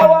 দেওয়া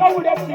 कवड्याची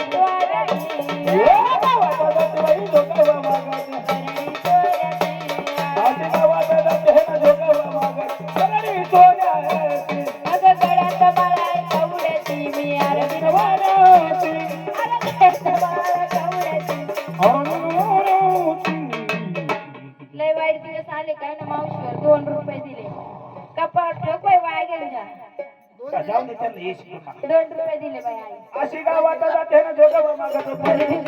जाऊन दे त्यांना येश दोन रुपये दिले बाई आई. अशी गावात जाते ना जोगोबा मागं तो पाणी.